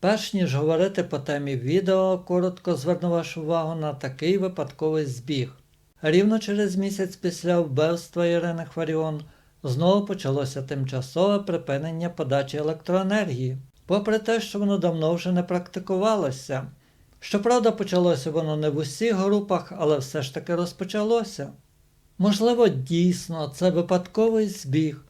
Перш ніж говорити по темі відео, коротко зверну вашу увагу на такий випадковий збіг. Рівно через місяць після вбивства Ірини Хваріон знову почалося тимчасове припинення подачі електроенергії, попри те, що воно давно вже не практикувалося. Щоправда, почалося воно не в усіх групах, але все ж таки розпочалося. Можливо, дійсно це випадковий збіг,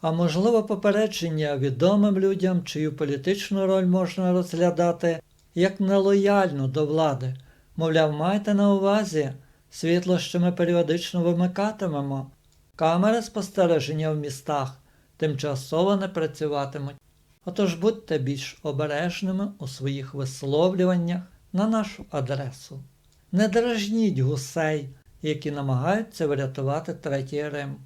а можливо, попередження відомим людям, чию політичну роль можна розглядати як нелояльну до влади. Мовляв, майте на увазі, світло, що ми періодично вимикатимемо, камери спостереження в містах тимчасово не працюватимуть. Отож будьте більш обережними у своїх висловлюваннях на нашу адресу. Не дражніть гусей, які намагаються врятувати третій Рим.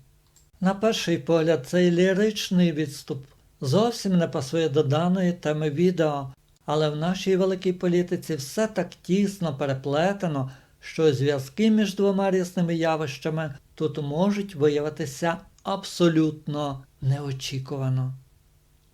На перший погляд, цей ліричний відступ зовсім не пасує до даної теми відео, але в нашій великій політиці все так тісно переплетено, що зв'язки між двома різними явищами тут можуть виявитися абсолютно неочікувано.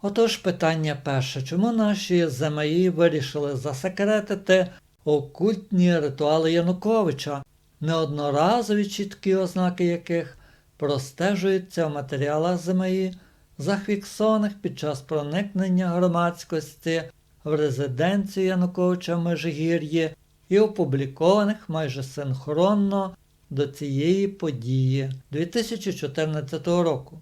Отож питання перше, чому наші ЗМІ вирішили засекретити окультні ритуали Януковича, неодноразові чіткі ознаки яких простежуються в матеріалах ЗМІ, зафіксованих під час проникнення громадськості в резиденцію Януковича в Межигір'ї і опублікованих майже синхронно до цієї події 2014 року.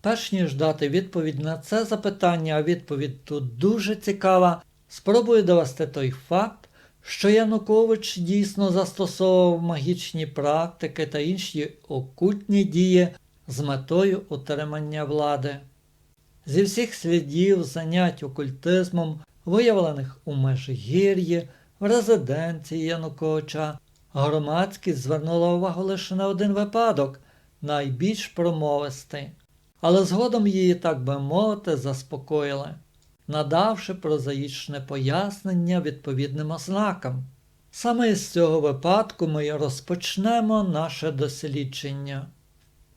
Перш ніж дати відповідь на це запитання, а відповідь тут дуже цікава, спробую довести той факт, що Янукович дійсно застосовував магічні практики та інші окультні дії з метою утримання влади. Зі всіх слідів занять окультизмом, виявлених у Межгір'ї, в резиденції Януковича, громадськість звернула увагу лише на один випадок, найбільш промовистий але згодом її, так би мовити, заспокоїли, надавши прозаїчне пояснення відповідним ознакам. Саме з цього випадку ми розпочнемо наше дослідження.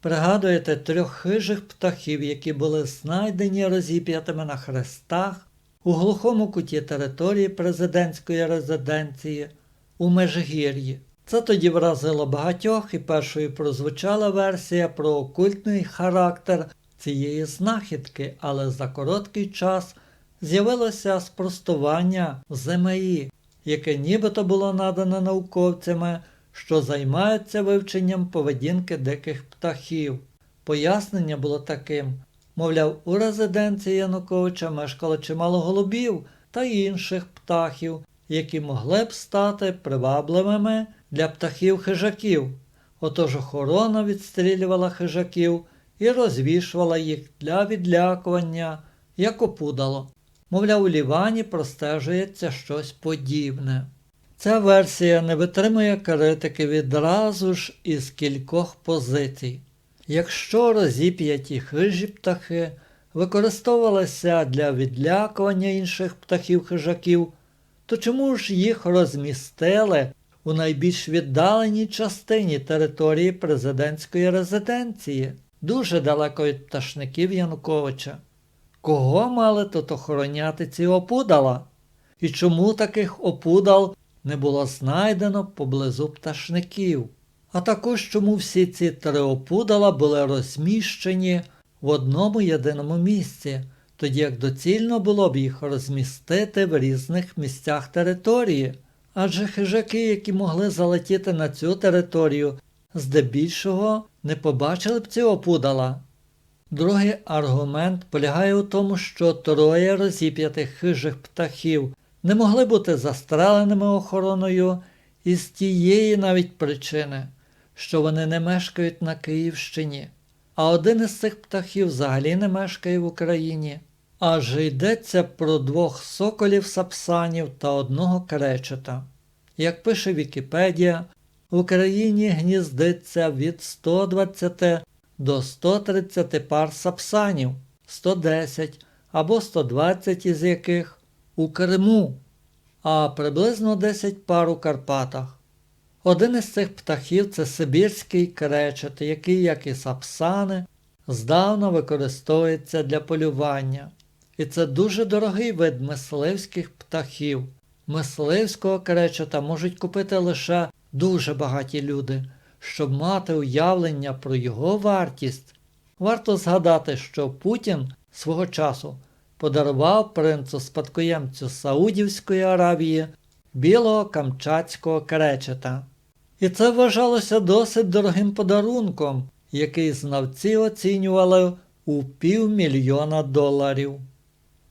Пригадуєте трьох хижих птахів, які були знайдені розіп'ятими на хрестах у глухому куті території президентської резиденції у Межгір'ї. Це тоді вразило багатьох і першою прозвучала версія про окультний характер цієї знахідки, але за короткий час з'явилося спростування в ЗМІ, яке нібито було надане науковцями, що займаються вивченням поведінки диких птахів. Пояснення було таким: мовляв, у резиденції Януковича мешкало чимало голубів та інших птахів, які могли б стати привабливими для птахів хижаків. Отож охорона відстрілювала хижаків і розвішувала їх для відлякування, як опудало. Мовляв, у Лівані простежується щось подібне. Ця версія не витримує критики відразу ж із кількох позицій. Якщо розіп'яті хижі птахи використовувалися для відлякування інших птахів-хижаків, то чому ж їх розмістили у найбільш віддаленій частині території президентської резиденції, дуже далеко від пташників Януковича? Кого мали тут охороняти ці опудала? І чому таких опудал не було знайдено поблизу пташників? А також чому всі ці три опудала були розміщені в одному єдиному місці, тоді як доцільно було б їх розмістити в різних місцях території? Адже хижаки, які могли залетіти на цю територію, здебільшого не побачили б цього пудала. Другий аргумент полягає у тому, що троє розіп'ятих хижих птахів не могли бути застреленими охороною із тієї навіть причини, що вони не мешкають на Київщині, а один із цих птахів взагалі не мешкає в Україні. Адже йдеться про двох соколів сапсанів та одного кречета. Як пише Вікіпедія, в Україні гніздиться від 120 до 130 пар сапсанів, 110 або 120 із яких у Криму, а приблизно 10 пар у Карпатах. Один із цих птахів це сибірський кречет, який, як і сапсани, здавна використовується для полювання. І це дуже дорогий вид мисливських птахів. Мисливського кречета можуть купити лише дуже багаті люди. Щоб мати уявлення про його вартість, варто згадати, що Путін свого часу подарував принцу спадкоємцю Саудівської Аравії білого камчатського кречета. І це вважалося досить дорогим подарунком, який знавці оцінювали у півмільйона доларів.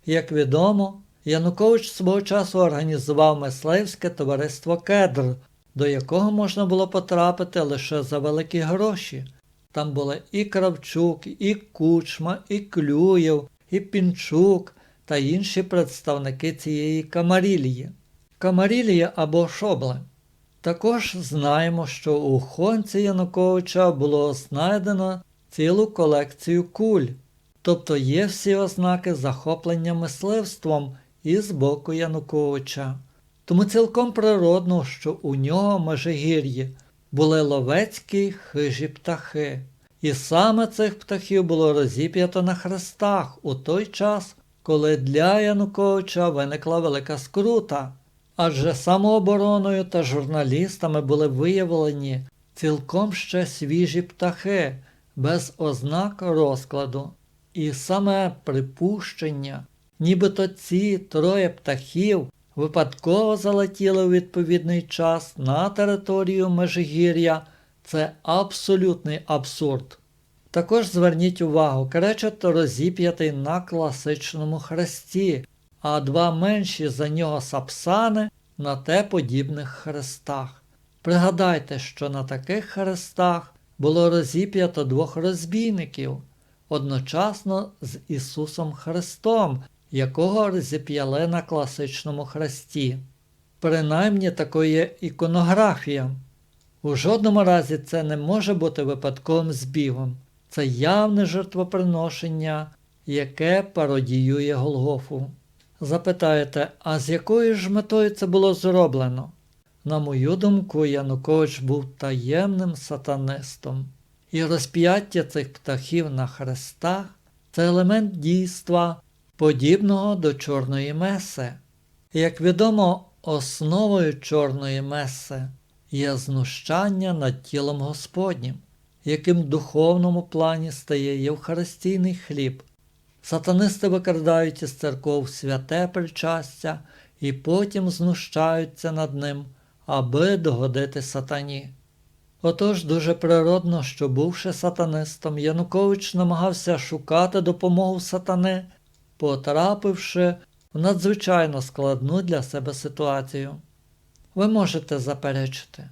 Як відомо, Янукович свого часу організував мисливське товариство Кедр, до якого можна було потрапити лише за великі гроші. Там були і Кравчук, і Кучма, і Клюєв, і Пінчук та інші представники цієї камарілії. Камарілія або шобли. Також знаємо, що у хонці Януковича було знайдено цілу колекцію куль, тобто є всі ознаки захоплення мисливством і з боку Януковича. Тому цілком природно, що у нього Межигір'ї були ловецькі хижі птахи. І саме цих птахів було розіп'ято на хрестах у той час, коли для Януковича виникла велика скрута. Адже самообороною та журналістами були виявлені цілком ще свіжі птахи, без ознак розкладу. І саме припущення, нібито ці троє птахів випадково залетіли у відповідний час на територію Межигір'я, це абсолютний абсурд. Також зверніть увагу, кречет розіп'ятий на класичному хресті, а два менші за нього сапсани на те подібних хрестах. Пригадайте, що на таких хрестах було розіп'ято двох розбійників одночасно з Ісусом Христом, якого розіп'яли на класичному хресті. Принаймні такою є іконографія. У жодному разі це не може бути випадковим збігом. Це явне жертвоприношення, яке пародіює Голгофу. Запитаєте, а з якою ж метою це було зроблено? На мою думку, Янукович був таємним сатанистом, і розп'яття цих птахів на хрестах це елемент дійства, подібного до Чорної меси. Як відомо, основою Чорної меси є знущання над тілом Господнім, яким в духовному плані стає Євхаристійний хліб. Сатанисти викрадають із церков святе причастя і потім знущаються над ним, аби догодити сатані. Отож дуже природно, що, бувши сатанистом, Янукович намагався шукати допомогу сатани, потрапивши в надзвичайно складну для себе ситуацію. Ви можете заперечити.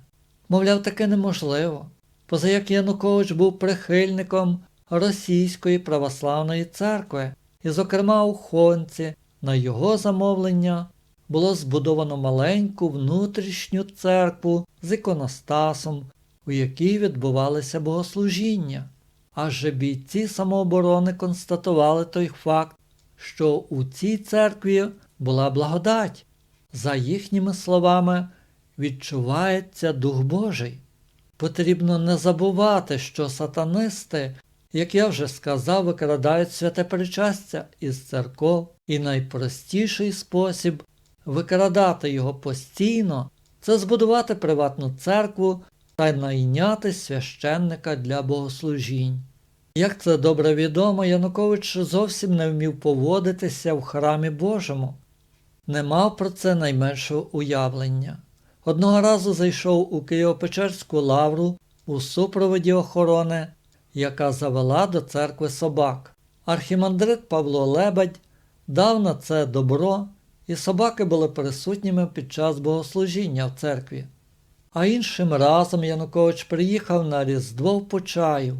Мовляв, таке неможливо, поза як Янукович був прихильником Російської православної церкви, і, зокрема, у Хонці на його замовлення було збудовано маленьку внутрішню церкву з іконостасом, у якій відбувалися богослужіння. Адже бійці самооборони констатували той факт, що у цій церкві була благодать. За їхніми словами, відчувається Дух Божий. Потрібно не забувати, що сатанисти, як я вже сказав, викрадають святе причастя із церков, і найпростіший спосіб викрадати його постійно це збудувати приватну церкву та найняти священника для богослужінь. Як це добре відомо, Янукович зовсім не вмів поводитися в храмі Божому, не мав про це найменшого уявлення. Одного разу зайшов у Києво-Печерську лавру у супроводі охорони, яка завела до церкви собак. Архімандрит Павло Лебедь дав на це добро, і собаки були присутніми під час богослужіння в церкві. А іншим разом Янукович приїхав на Різдво в Почаїв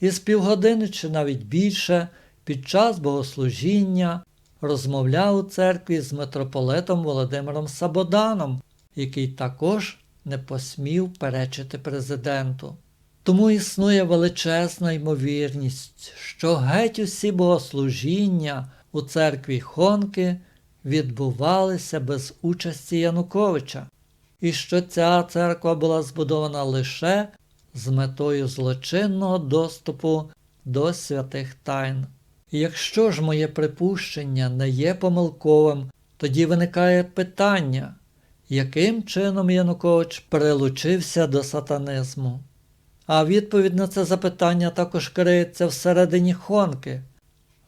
і з півгодини чи навіть більше під час богослужіння розмовляв у церкві з митрополитом Володимиром Сабоданом, який також не посмів перечити президенту. Тому існує величезна ймовірність, що геть усі богослужіння у церкві Хонки відбувалися без участі Януковича, і що ця церква була збудована лише з метою злочинного доступу до святих тайн. Якщо ж моє припущення не є помилковим, тоді виникає питання, яким чином Янукович прилучився до сатанизму? А відповідь на це запитання також криється всередині Хонки,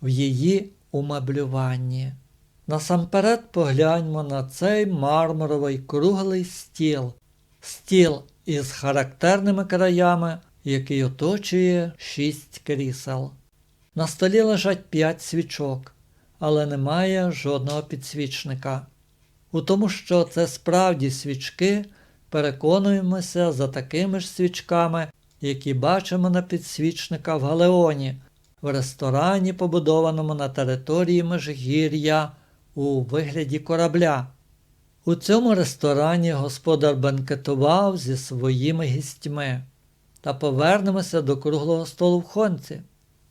в її умеблюванні. Насамперед погляньмо на цей мармуровий круглий стіл, стіл із характерними краями, який оточує шість крісел. На столі лежать п'ять свічок, але немає жодного підсвічника. У тому, що це справді свічки, переконуємося за такими ж свічками, які бачимо на підсвічника в Галеоні, в ресторані, побудованому на території Межгір'я у вигляді корабля. У цьому ресторані господар бенкетував зі своїми гістьми. Та повернемося до круглого столу в Хонці.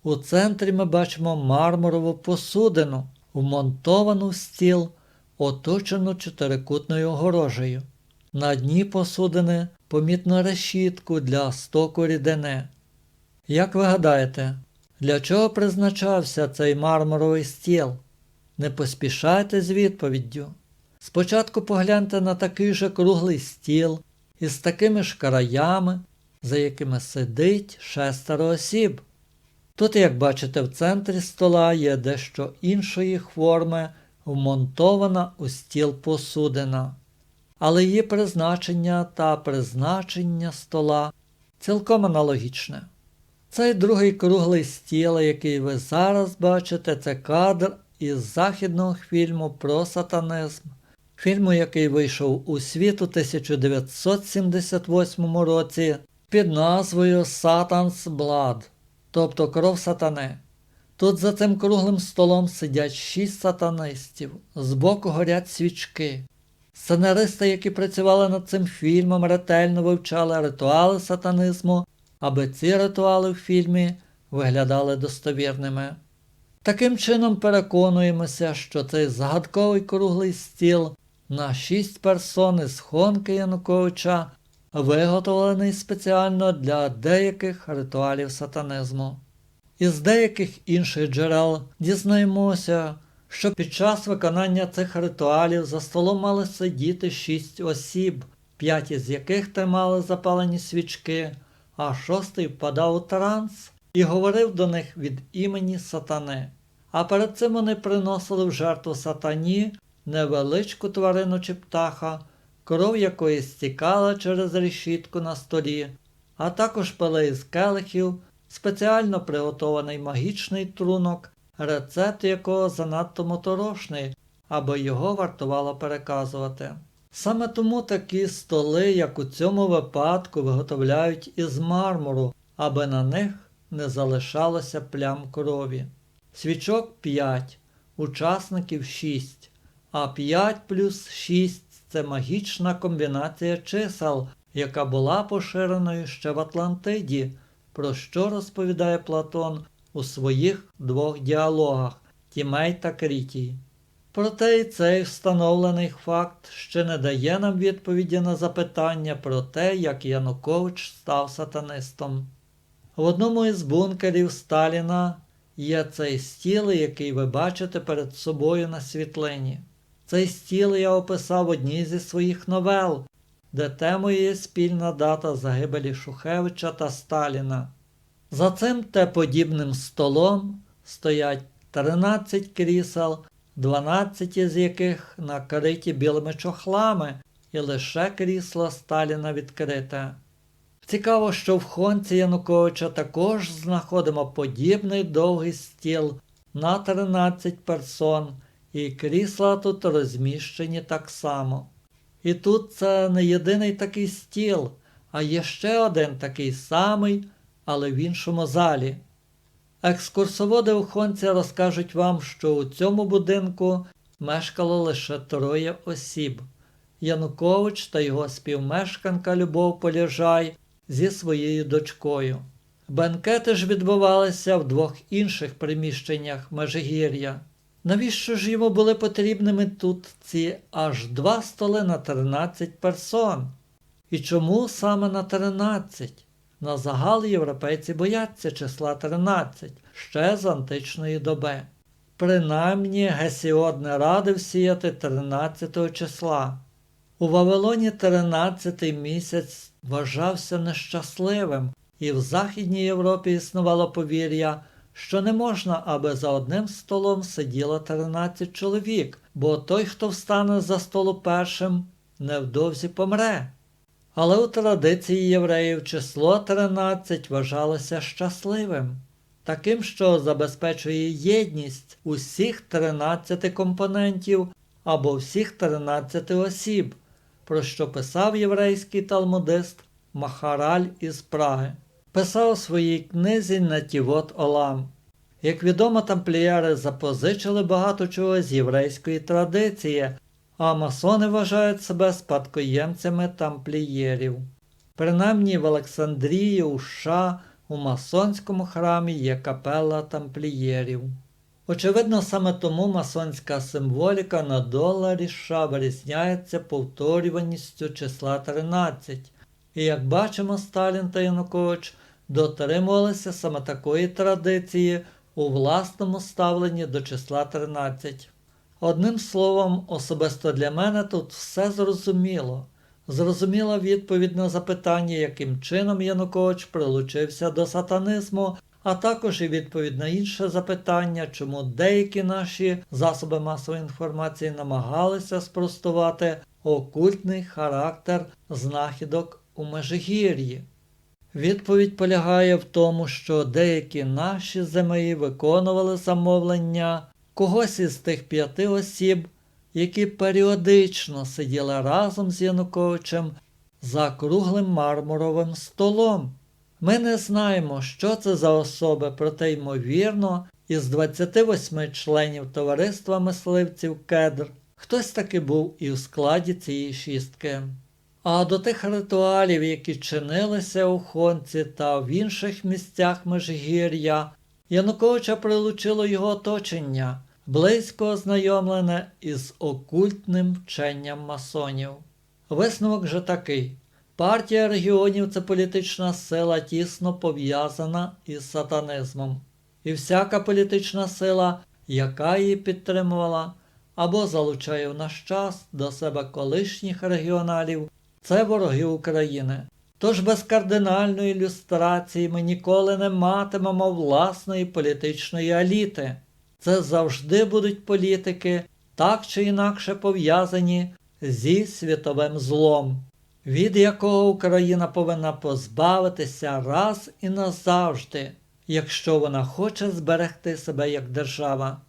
У центрі ми бачимо мармурову посудину, вмонтовану в стіл, оточену чотирикутною огорожею. На дні посудини помітно решітку для стоку рідини. Як ви гадаєте, для чого призначався цей мармуровий стіл? Не поспішайте з відповіддю. Спочатку погляньте на такий же круглий стіл із такими ж краями, за якими сидить шестеро осіб. Тут, як бачите, в центрі стола є дещо іншої форми, вмонтована у стіл посудина. Але її призначення та призначення стола цілком аналогічне. Цей другий круглий стіл, який ви зараз бачите, це кадр із західного фільму про сатанизм, фільму, який вийшов у світ у 1978 році під назвою Satan's Blood, тобто кров сатани. Тут за цим круглим столом сидять шість сатанистів, збоку горять свічки. Сценаристи, які працювали над цим фільмом, ретельно вивчали ритуали сатанизму, аби ці ритуали в фільмі виглядали достовірними. Таким чином переконуємося, що цей загадковий круглий стіл на шість персон із Хонки Януковича виготовлений спеціально для деяких ритуалів сатанизму. Із деяких інших джерел дізнаємося, що під час виконання цих ритуалів за столом мали сидіти шість осіб, п'ять із яких тримали запалені свічки, а шостий впадав у транс і говорив до них від імені сатани. А перед цим вони приносили в жертву сатані невеличку тварину чи птаха, кров якої стікала через решітку на столі, а також пили із келихів спеціально приготований магічний трунок, рецепт якого занадто моторошний, аби його вартувало переказувати. Саме тому такі столи, як у цьому випадку, виготовляють із мармуру, аби на них не залишалося плям крові. Свічок 5, учасників 6, а 5 плюс 6 це магічна комбінація чисел, яка була поширеною ще в Атлантиді, про що розповідає Платон у своїх двох діалогах Тімей та Крітій. Проте і цей встановлений факт ще не дає нам відповіді на запитання про те, як Янукович став сатанистом. В одному із бункерів Сталіна є цей стіл, який ви бачите перед собою на світлині. Цей стіл я описав в одній зі своїх новел, де темою є спільна дата загибелі Шухевича та Сталіна. За цим Т-подібним столом стоять 13 крісел, 12 з яких накриті білими чохлами, і лише крісло Сталіна відкрите. Цікаво, що в Хонці Януковича також знаходимо подібний довгий стіл на 13 персон, і крісла тут розміщені так само. І тут це не єдиний такий стіл, а є ще один такий самий, але в іншому залі. Екскурсоводи у Хонці розкажуть вам, що у цьому будинку мешкало лише троє осіб. Янукович та його співмешканка Любов Поліжай зі своєю дочкою. Бенкети ж відбувалися в двох інших приміщеннях Межигір'я. Навіщо ж йому були потрібними тут ці аж два столи на 13 персон? І чому саме на 13? На загал європейці бояться числа 13 ще з античної доби. Принаймні Гесіод не радив сіяти 13 числа. У Вавилоні 13 місяць вважався нещасливим, і в Західній Європі існувало повір'я, що не можна, аби за одним столом сиділо 13 чоловік, бо той, хто встане за столу першим, невдовзі помре. Але у традиції євреїв число 13 вважалося щасливим, таким, що забезпечує єдність усіх 13 компонентів або всіх 13 осіб, про що писав єврейський талмудист Махараль із Праги. Писав у своїй книзі Натівот Олам. Як відомо, тампліяри запозичили багато чого з єврейської традиції, а масони вважають себе спадкоємцями тамплієрів. Принаймні в Олександрії у США у масонському храмі є капела тамплієрів. Очевидно, саме тому масонська символіка на доларі США вирізняється повторюваністю числа 13. І як бачимо, Сталін та Янукович дотримувалися саме такої традиції у власному ставленні до числа 13. Одним словом, особисто для мене тут все зрозуміло. Зрозуміла відповідь на запитання, яким чином Янукович прилучився до сатанизму, а також і відповідь на інше запитання, чому деякі наші засоби масової інформації намагалися спростувати окультний характер знахідок у Межигір'ї. Відповідь полягає в тому, що деякі наші землі виконували замовлення когось із тих п'яти осіб, які періодично сиділи разом з Януковичем за круглим мармуровим столом. Ми не знаємо, що це за особи, проте ймовірно, із 28 членів товариства мисливців Кедр хтось таки був і в складі цієї шістки. А до тих ритуалів, які чинилися у Хонці та в інших місцях Межгір'я, Януковича прилучило його оточення, близько ознайомлене із окультним вченням масонів. Висновок же такий. Партія регіонів це політична сила тісно пов'язана із сатанизмом. І всяка політична сила, яка її підтримувала або залучає в наш час до себе колишніх регіоналів, це вороги України. Тож без кардинальної люстрації ми ніколи не матимемо власної політичної еліти. Це завжди будуть політики, так чи інакше пов'язані зі світовим злом, від якого Україна повинна позбавитися раз і назавжди, якщо вона хоче зберегти себе як держава.